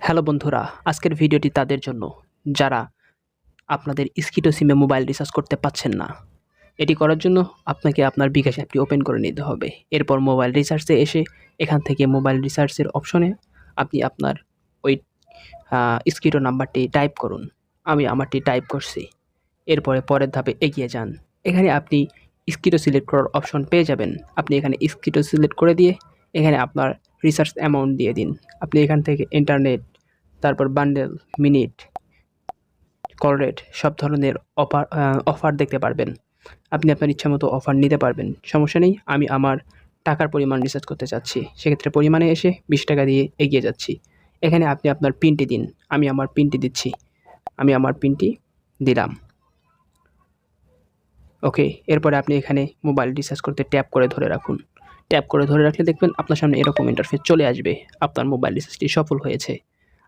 Hello বন্ধুরা, আজকের ভিডিওটি তাদের জন্য, যারা আপনাদের স্কিটো সিমে মোবাইল রিচার্জ করতে পাচ্ছেন না। এটি করার জন্য আপনাকে আপনার বিকাশ অ্যাপটি ওপেন করে নিতে হবে। এরপর মোবাইল রিচার্জে এসে এখান থেকে মোবাইল রিচার্জের অপশনে আপনি আপনার ওই স্কিটো নাম্বারটি টাইপ করুন। আমি আমারটি টাইপ করছি। এরপরে পরের ধাপে এগিয়ে যান। এখানে আপনি স্কিটো সিলেক্ট করার অপশন পেয়ে যাবেন। আপনি এখানে স্কিটো সিলেক্ট করে দিয়ে এখানে আপনার রিসার্চ অ্যামাউন্ট দিয়ে দিন। আপনি এখান থেকে ইন্টারনেট তারপর বান্ডেল মিনিট কল রেট সব ধরনের অফার অফার দেখতে পারবেন। আপনি আপনার ইচ্ছা মতো অফার নিতে পারবেন। সমস্যা নেই, আমি আমার টাকার পরিমাণ রিচার্জ করতে চাচ্ছি। সেক্ষেত্রে পরিমাণে এসে বিশ টাকা দিয়ে এগিয়ে যাচ্ছি। এখানে আপনি আপনার পিনটি দিন। আমি আমার পিনটি দিচ্ছি। আমি আমার পিনটি দিলাম। ওকে এরপরে আপনি এখানে মোবাইল রিচার্জ করতে ট্যাপ করে ধরে রাখুন। ট্যাপ করে ধরে রাখলে দেখবেন আপনার সামনে এরকম ইন্টারফেস চলে আসবে। আপনার মোবাইল রিচার্জটি সফল হয়েছে।